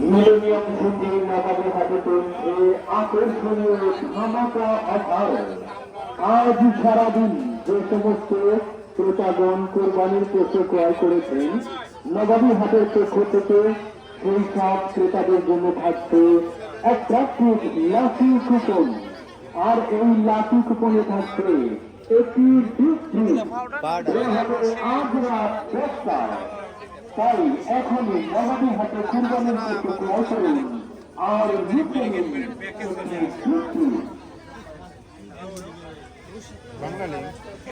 Millennium city নবাবের হাতে চলছে আকর্ষণীয় ধামাকা অফার। আজ সারাদিন যে সমস্ত ক্রেতাগণ কোরবানির পশু ক্রয় করেছেন নবাবী হাটের পক্ষ থেকে সেই সব ক্রেতাদের জন্য থাকছে অ্যাট্রাক্টিভ লাকি কুপন। আর এই লাকি কুপনে থাকছে একটি আজ রাত তাই এখনই নবাবী হাতে কুরবানির পশু অসরে আর জিতে।